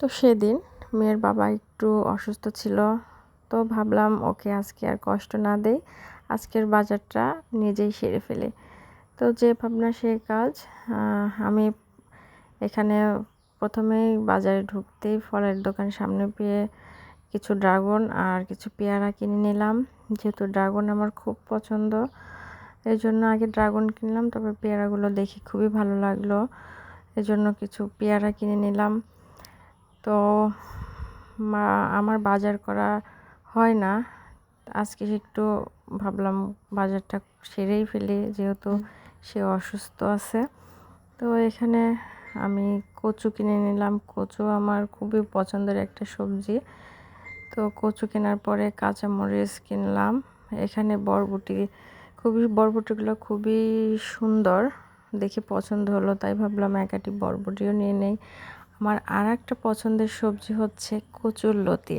তো সেদিন মেয়ের বাবা একটু অসুস্থ ছিল, তো ভাবলাম ওকে আজকে আর কষ্ট না দেই, আজকের বাজারটা নিজেই সেরে ফেলে। তো যে ভাবনা সে কাজ আমি এখানে প্রথমেই বাজারে ঢুকতেই ফলের দোকান সামনে পেয়ে কিছু ড্রাগন আর কিছু পেয়ারা কিনে নিলাম। যেহেতু ড্রাগন আমার খুব পছন্দ এই জন্য আগে ড্রাগন কিনলাম, তারপর পেয়ারাগুলো দেখি খুবই ভালো লাগল। এই জন্য কিছু পেয়ারা কিনে নিলাম। তো মা, আমার বাজার করা হয় না। আজকে একটু ভাবলাম বাজারটা সেরেই ফেলি, যেহেতু সে অসুস্থ আছে। তো এখানে আমি কচু কিনে নিলাম। কচু আমার খুবই পছন্দের একটা সবজি। তো কচু কেনার পরে কাঁচামরিচ কিনলাম। এখানে বরবটি, খুবই, বরবটিগুলো খুবই সুন্দর। দেখে পছন্দ হলো, তাই ভাবলাম একাটি বরবটিও নিয়ে নেই। আমার আর একটা পছন্দের সবজি হচ্ছে কচুর লতি।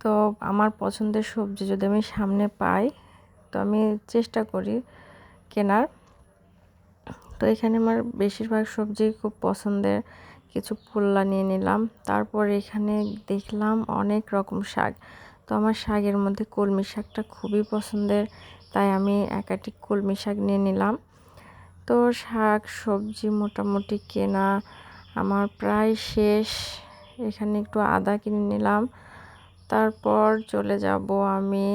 তো আমার পছন্দের সবজি যদি আমি সামনে পাই, তো আমি চেষ্টা করি কেনার। তো এখানে আমার বেশিরভাগ সবজি খুব পছন্দের কিছু পোল্লা নিয়ে নিলাম। তারপর এখানে দেখলাম অনেক রকম শাক। তো আমার শাকের মধ্যে কলমি শাকটা খুবই পছন্দের, তাই আমি একাটি কলমি শাক নিয়ে নিলাম। তো শাক, সবজি মোটামুটি কেনা আমার প্রায় শেষ। এখানে একটু আদা কিনে নিলাম। তারপর চলে যাব আমি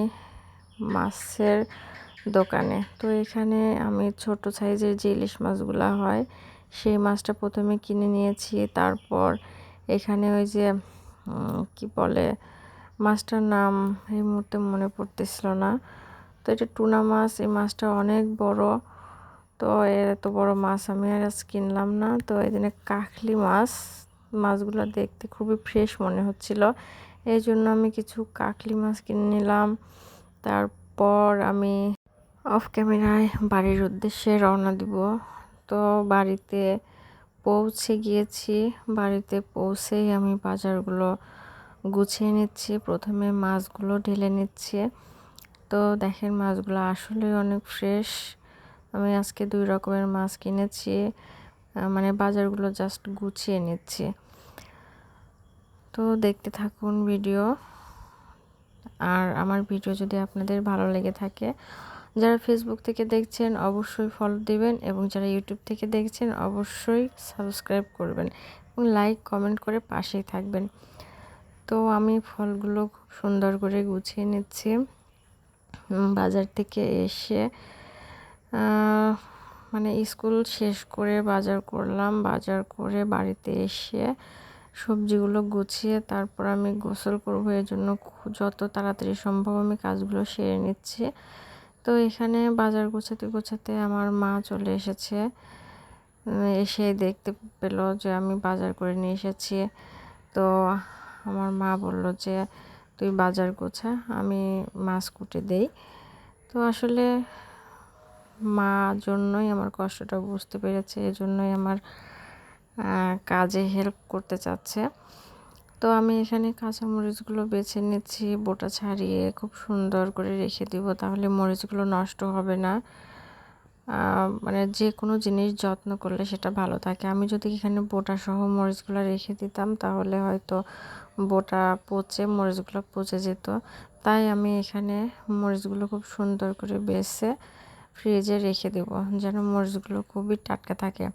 মাছের দোকানে। তো এখানে আমি ছোট সাইজের যে ইলিশ মাছগুলো হয়, সেই মাছটা প্রথমে কিনে নিয়েছি। তারপর এখানে ওই যে কি বলে, মাছটার নাম এই মুহূর্তে মনে পড়তেছিল না। তো এটা টুনা মাছ, এই মাছটা অনেক বড়। তো এর এত বড় মাছ আমি আর আজ কিনলাম না। তো এই দিনে কাকলি মাছ, মাছগুলো দেখতে খুবই ফ্রেশ মনে হচ্ছিল। এই জন্য আমি কিছু কাকলি মাছ কিনে নিলাম। তারপর আমি অফ ক্যামেরায় বাড়ির উদ্দেশ্যে রওনা দিব। তো বাড়িতে পৌঁছে গিয়েছি। বাড়িতে পৌঁছেই আমি বাজারগুলো গুছিয়ে নিচ্ছি। প্রথমে মাছগুলো ঢেলে নিচ্ছি। তো দেখেন মাছগুলো আসলে অনেক ফ্রেশ আমি আজকে দুই রকমের মাছ কিনেছি মানে বাজারগুলো জাস্ট গুছিয়ে নিচ্ছি। তো দেখতে থাকুন ভিডিও আর আমার ভিডিও যদি আপনাদের ভালো লেগে থাকে, যারা ফেসবুক থেকে দেখছেন অবশ্যই ফলো দিবেন এবং যারা ইউটিউব থেকে দেখছেন অবশ্যই সাবস্ক্রাইব করবেন এবং লাইক কমেন্ট করে পাশেই থাকবেন। তো আমি ফলগুলো খুব সুন্দর করে গুছিয়ে নিচ্ছি। বাজার থেকে এসে মানে স্কুল শেষ করে বাজার করলাম। বাজার করে বাড়িতে এসে সবজিগুলো গুছিয়ে তারপর আমি গোসল করব। এর জন্য যত তাড়াতাড়ি সম্ভব আমি কাজগুলো সেরে নিচ্ছি। তো এখানে বাজার গোছাতে গোছাতে আমার মা চলে এসেছে। এসে দেখতে পেল যে আমি বাজার করে নিয়ে এসেছি। তো আমার মা বলল যে, তুই বাজার গোছা, আমি মাছ কুটে দেই। তো আসলে মা জন্যই আমার কষ্টটা বুঝতে পেরেছে, এজন্যই আমার কাজে হেল্প করতে চাচ্ছে। তো আমি এখানে কাঁচা মরিচগুলো বেছে নিচ্ছি, বোটা ছাড়িয়ে খুব সুন্দর করে রেখে দিব, তাহলে মরিচগুলো নষ্ট হবে না। মানে যে কোনো জিনিস যত্ন করলে সেটা ভালো থাকে। আমি যদি এখানে বোটা সহ মরিচগুলো রেখে দিতাম, তাহলে হয়তো বোটা পচে, মরিচগুলো পচে যেত। তাই আমি এখানে মরিচগুলো খুব সুন্দর করে বেছে ফ্রিজে রেখে দেব যেন মরিচগুলো খুবই টাটকা থাকে।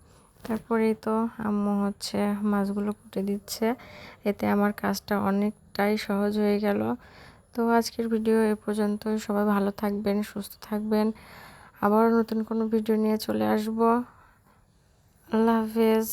তারপরেই তো আম্মু হচ্ছে মাছগুলো কুটে দিচ্ছে। এতে আমার কাজটা অনেকটাই সহজ হয়ে গেল। তো আজকের ভিডিও এ পর্যন্ত সবাই ভালো থাকবেন, সুস্থ থাকবেন। আবার নতুন কোনো ভিডিও নিয়ে চলে আসব। আল্লাহ হাফেজ।